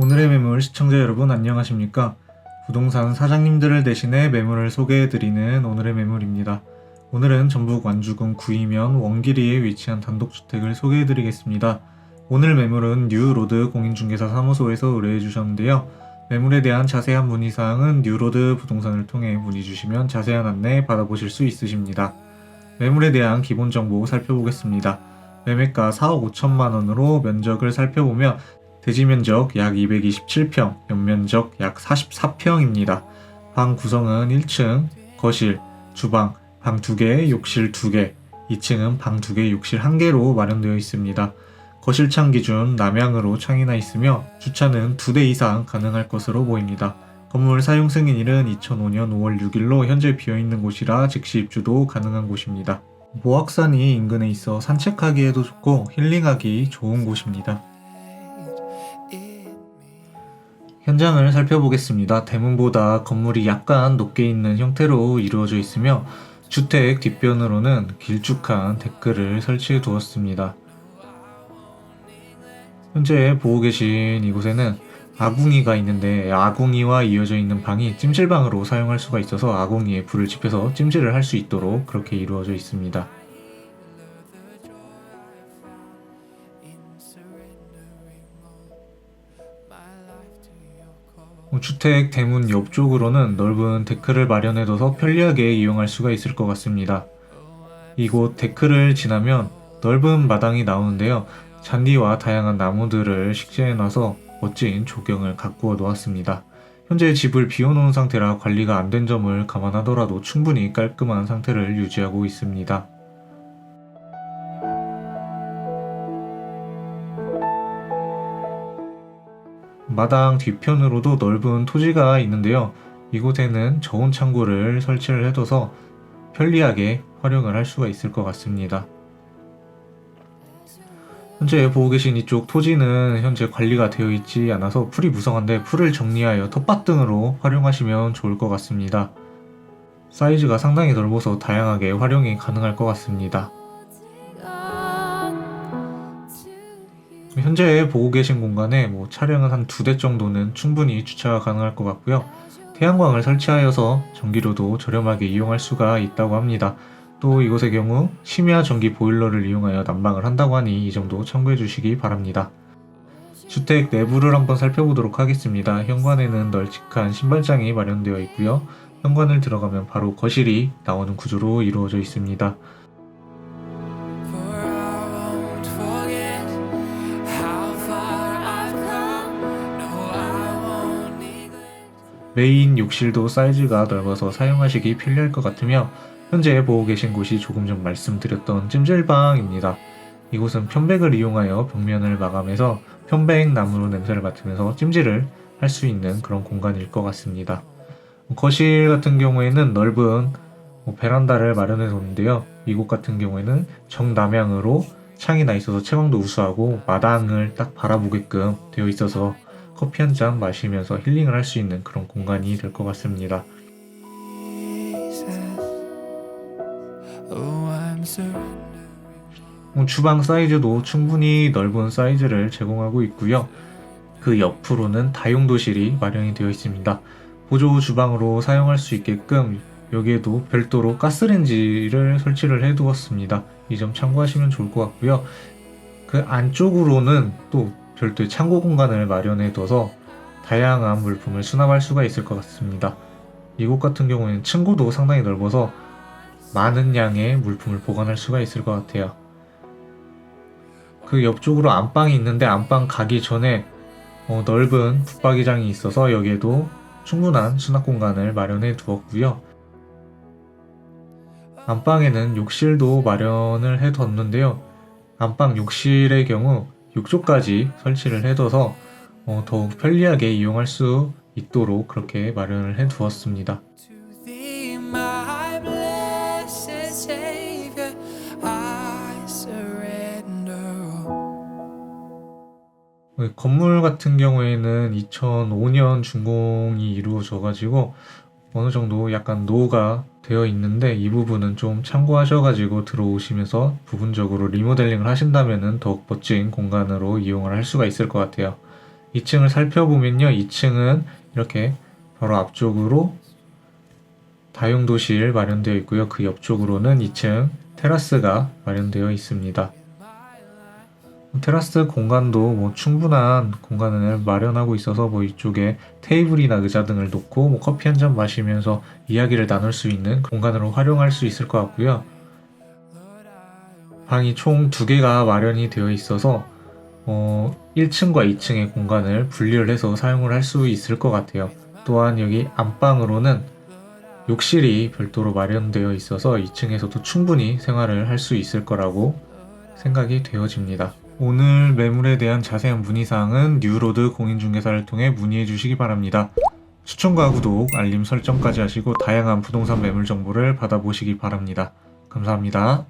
오늘의 매물 시청자 여러분 안녕하십니까? 부동산 사장님들을 대신해 매물을 소개해드리는 오늘의 매물입니다. 오늘은 전북 완주군 구이면 원기리에 위치한 단독주택을 소개해드리겠습니다. 오늘 매물은 뉴로드 공인중개사 사무소에서 의뢰해주셨는데요. 매물에 대한 자세한 문의사항은 뉴로드 부동산을 통해 문의 주시면 자세한 안내 받아보실 수 있으십니다. 매물에 대한 기본 정보 살펴보겠습니다. 매매가 4억 5천만 원으로 면적을 살펴보며 대지 면적 약 227평, 연면적 약 44평입니다. 방 구성은 1층, 거실, 주방, 방 2개, 욕실 2개, 2층은 방 2개, 욕실 1개로 마련되어 있습니다. 거실 창 기준 남향으로 창이 나 있으며 주차는 2대 이상 가능할 것으로 보입니다. 건물 사용 승인일은 2005년 5월 6일로 현재 비어있는 곳이라 즉시 입주도 가능한 곳입니다. 모악산이 인근에 있어 산책하기에도 좋고 힐링하기 좋은 곳입니다. 현장을 살펴보겠습니다. 대문보다 건물이 약간 높게 있는 형태로 이루어져 있으며 주택 뒷변으로는 길쭉한 데크를 설치해 두었습니다. 현재 보고 계신 이곳에는 아궁이가 있는데 아궁이와 이어져 있는 방이 찜질방으로 사용할 수가 있어서 아궁이에 불을 지펴서 찜질을 할 수 있도록 그렇게 이루어져 있습니다. 주택 대문 옆쪽으로는 넓은 데크를 마련해둬서 편리하게 이용할 수가 있을 것 같습니다. 이곳 데크를 지나면 넓은 마당이 나오는데요. 잔디와 다양한 나무들을 식재해놔서 멋진 조경을 가꾸어 놓았습니다. 현재 집을 비워놓은 상태라 관리가 안 된 점을 감안하더라도 충분히 깔끔한 상태를 유지하고 있습니다. 마당 뒤편으로도 넓은 토지가 있는데요. 이곳에는 저온 창고를 설치를 해둬서 편리하게 활용을 할 수가 있을 것 같습니다. 현재 보고 계신 이쪽 토지는 현재 관리가 되어 있지 않아서 풀이 무성한데 풀을 정리하여 텃밭 등으로 활용하시면 좋을 것 같습니다. 사이즈가 상당히 넓어서 다양하게 활용이 가능할 것 같습니다. 현재 보고 계신 공간에 뭐 차량은 한 두 대 정도는 충분히 주차가 가능할 것 같고요. 태양광을 설치하여서 전기료도 저렴하게 이용할 수가 있다고 합니다. 또 이곳의 경우 심야 전기 보일러를 이용하여 난방을 한다고 하니 이 점도 참고해 주시기 바랍니다. 주택 내부를 한번 살펴보도록 하겠습니다. 현관에는 널찍한 신발장이 마련되어 있고요. 현관을 들어가면 바로 거실이 나오는 구조로 이루어져 있습니다. 메인 욕실도 사이즈가 넓어서 사용하시기 편리할 것 같으며 현재 보고 계신 곳이 조금 전 말씀드렸던 찜질방입니다. 이곳은 편백을 이용하여 벽면을 마감해서 편백 나무로 냄새를 맡으면서 찜질을 할 수 있는 그런 공간일 것 같습니다. 거실 같은 경우에는 넓은 뭐 베란다를 마련해 뒀는데요. 이곳 같은 경우에는 정남향으로 창이 나 있어서 채광도 우수하고 마당을 딱 바라보게끔 되어 있어서 커피 한 잔 마시면서 힐링을 할 수 있는 그런 공간이 될 것 같습니다. 뭐 주방 사이즈도 충분히 넓은 사이즈를 제공하고 있고요. 그 옆으로는 다용도실이 마련이 되어 있습니다. 보조 주방으로 사용할 수 있게끔 여기에도 별도로 가스레인지를 설치를 해 두었습니다. 이 점 참고하시면 좋을 것 같고요. 그 안쪽으로는 또 별도의 창고 공간을 마련해 둬서 다양한 물품을 수납할 수가 있을 것 같습니다. 이곳 같은 경우에는 층고도 상당히 넓어서 많은 양의 물품을 보관할 수가 있을 것 같아요. 그 옆쪽으로 안방이 있는데 안방 가기 전에 어, 넓은 붙박이장이 있어서 여기에도 충분한 수납 공간을 마련해 두었고요. 안방에는 욕실도 마련을 해 뒀는데요. 안방 욕실의 경우 욕조까지 설치를 해둬서 어, 더욱 편리하게 이용할 수 있도록 그렇게 마련을 해 두었습니다. To thee, my blessed Savior, I surrender all. 네, 건물 같은 경우에는 2005년 준공이 이루어져 가지고 어느 정도 약간 노후가 되어 있는데 이 부분은 좀 참고하셔가지고 들어오시면서 부분적으로 리모델링을 하신다면은 더욱 멋진 공간으로 이용을 할 수가 있을 것 같아요. 2층을 살펴보면요. 2층은 이렇게 바로 앞쪽으로 다용도실 마련되어 있고요. 그 옆쪽으로는 2층 테라스가 마련되어 있습니다. 테라스 공간도 뭐 충분한 공간을 마련하고 있어서 뭐 이쪽에 테이블이나 의자 등을 놓고 뭐 커피 한 잔 마시면서 이야기를 나눌 수 있는 공간으로 활용할 수 있을 것 같고요. 방이 총 두 개가 마련이 되어 있어서 어, 1층과 2층의 공간을 분리를 해서 사용을 할 수 있을 것 같아요. 또한 여기 안방으로는 욕실이 별도로 마련되어 있어서 2층에서도 충분히 생활을 할 수 있을 거라고 생각이 되어집니다. 오늘 매물에 대한 자세한 문의사항은 뉴로드 공인중개사를 통해 문의해 주시기 바랍니다. 추천과 구독, 알림 설정까지 하시고 다양한 부동산 매물 정보를 받아보시기 바랍니다. 감사합니다.